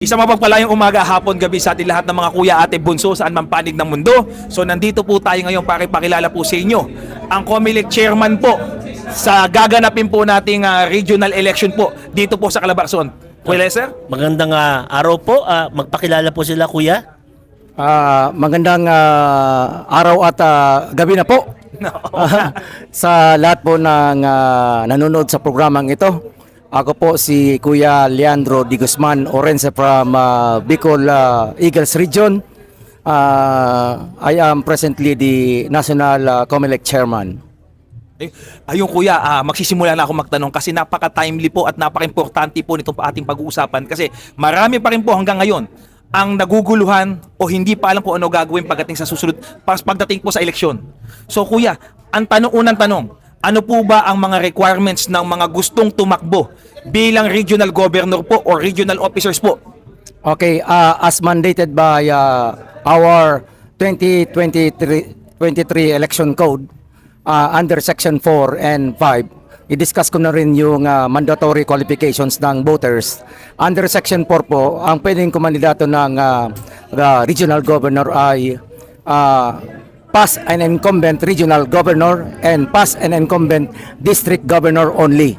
Isang mapagpalayong umaga, hapon, gabi sa ating lahat ng mga kuya, ate, bunso, saan man panig ng mundo. So nandito po tayo ngayon para ipakilala po sa inyo ang Comelec chairman po sa gaganapin po nating ah, regional election po dito po sa Calabarzon. Kuya Lester? Magandang ah, araw po. Ah, magpakilala po sila, kuya. Ah, magandang ah, araw at ah, gabi na po No. sa lahat po ng ah, nanonood sa programang ito. Ako po si Kuya Leandro Di Guzman Orense from ah, Bicol ah, Eagles Region. Ah, I am presently the National ah, Comelec Chairman. Ay- Ayun kuya, ah, magsisimula na ako magtanong kasi napaka-timely po at napaka-importante po nitong ating pag-uusapan kasi marami pa rin po hanggang ngayon ang naguguluhan o hindi pa alam po ano gagawin pagdating sa susunod pagdating po sa eleksyon. So kuya, ang tanong unang tanong, ano po ba ang mga requirements ng mga gustong tumakbo bilang regional governor po or regional officers po? Okay, uh, as mandated by uh, our 2023 23 election code uh, under section 4 and 5, i-discuss ko na rin yung uh, mandatory qualifications ng voters. Under section 4 po, ang pwedeng kumandidato ng uh, uh, regional governor ay uh, past an incumbent regional governor and past an incumbent district governor only.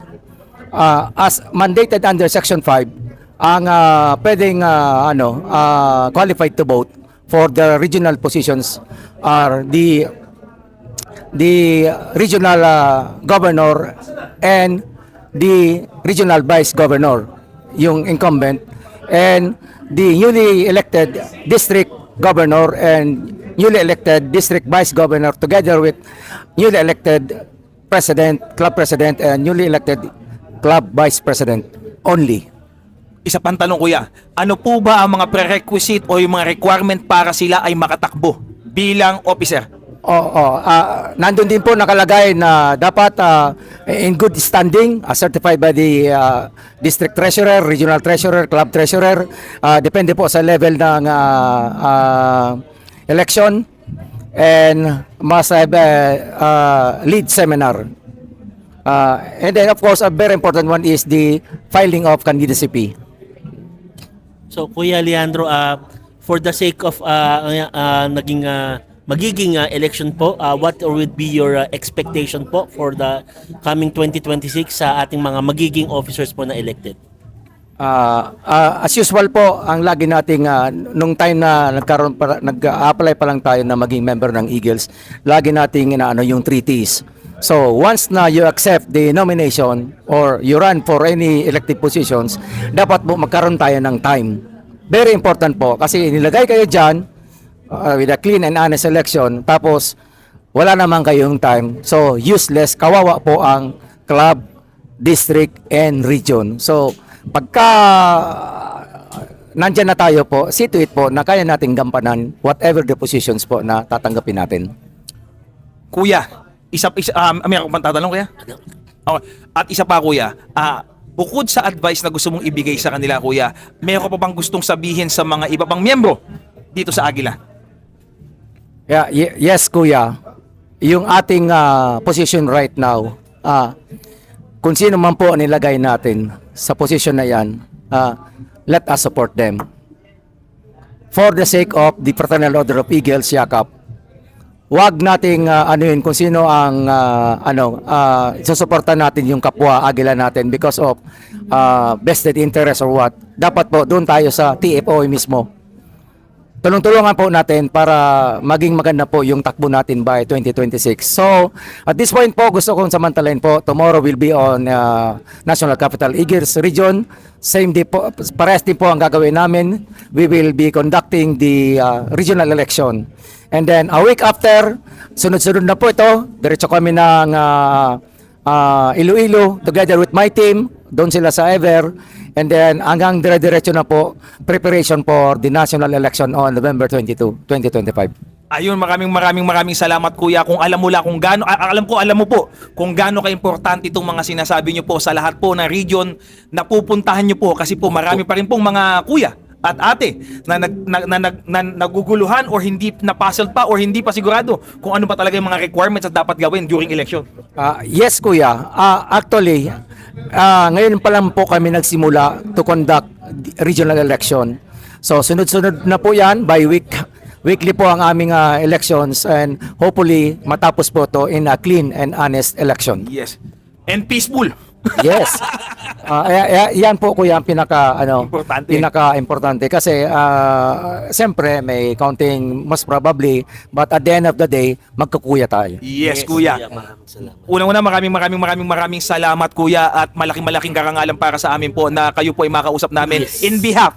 Uh, as mandated under section 5 ang uh, pwedeng uh, ano uh, qualified to vote for the regional positions are the the regional uh, governor and the regional vice governor yung incumbent and the newly elected district governor and newly elected district vice governor together with newly elected president club president and newly elected club vice president only. Isa pang tanong kuya, ano po ba ang mga prerequisite o yung mga requirement para sila ay makatakbo bilang officer? Oo, ah, nandun din po nakalagay na dapat ah, in good standing, ah, certified by the ah, district treasurer, regional treasurer, club treasurer, ah, depende po sa level ng ah, ah, election and must have a ah, lead seminar. Ah, and then of course a very important one is the filing of candidacy fee. So, Kuya Leandro, ah, for the sake of ah, ah, naging ah, magiging ah, election po, ah, what would be your ah, expectation po for the coming 2026 sa ating mga magiging officers po na elected? Ah, as usual po, ang lagi nating ah, nung time na nagkaroon pa, nag-apply pa lang tayo na maging member ng Eagles, lagi nating inaano yung 3 Ts. So, once na you accept the nomination or you run for any elective positions, dapat po magkaroon tayo ng time. Very important po kasi nilagay kayo diyan uh, with a clean and honest election tapos wala naman kayong time. So, useless, kawawa po ang club, district, and region. So, pagka nandyan na tayo po, it po na kaya nating gampanan whatever the positions po na tatanggapin natin. Kuya, isa, isa um, may ako pang tatanong kuya? Okay. At isa pa kuya, ah, bukod sa advice na gusto mong ibigay sa kanila kuya, meron ka pa bang gustong sabihin sa mga iba pang miyembro dito sa Agila? Yeah, ye- yes, kuya. Yung ating ah, position right now, ah, kung sino man po nilagay natin sa position na yan, ah, let us support them. For the sake of the Fraternal Order of Eagles, Yakap, wag nating uh, anuhin kung sino ang ah, ano uh, susuporta natin yung kapwa agila natin because of ah, vested interest or what. Dapat po doon tayo sa TFO mismo. Tulong-tulungan po natin para maging maganda po yung takbo natin by 2026. So, at this point po, gusto kong samantalain po, tomorrow will be on uh, National Capital Eagles Region. Same day po, parehas din po ang gagawin namin. We will be conducting the uh, regional election. And then, a week after, sunod-sunod na po ito, diretso kami ng uh, uh, Iloilo together with my team. Doon sila sa Ever. And then hanggang dire-diretso na po preparation for the national election on November 22, 2025. Ayun, maraming maraming maraming salamat kuya. Kung alam mo lang kung gaano, alam ko, alam mo po kung gaano ka-importante itong mga sinasabi nyo po sa lahat po ng region na pupuntahan nyo po kasi po marami pa rin pong mga kuya at ate na, nag, na, na, na, na, naguguluhan or hindi na-puzzled pa or hindi pa sigurado kung ano ba talaga yung mga requirements at dapat gawin during election. Ah, yes kuya, Ah, actually ah, ngayon pa lang po kami nagsimula to conduct regional election. So sunod-sunod na po yan by week weekly po ang aming ah, elections and hopefully matapos po to in a clean and honest election. Yes. And peaceful. Yes. Ah, ya- yan po kuya ang pinaka ano Importante. pinaka importante kasi ah, siyempre may counting most probably but at the end of the day magkukuya tayo. Yes, kuya. Maraming salamat. Unang-una, maraming maraming maraming maraming salamat kuya at malaking malaking karangalan para sa amin po na kayo po ay makausap namin Yes. in behalf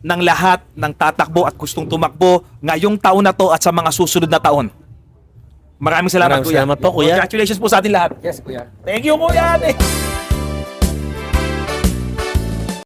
ng lahat ng tatakbo at gustong tumakbo ngayong taon na to at sa mga susunod na taon. Maraming salamat Maraming kuya. salamat po, kuya. Congratulations po sa atin lahat. Yes kuya. Thank you kuya.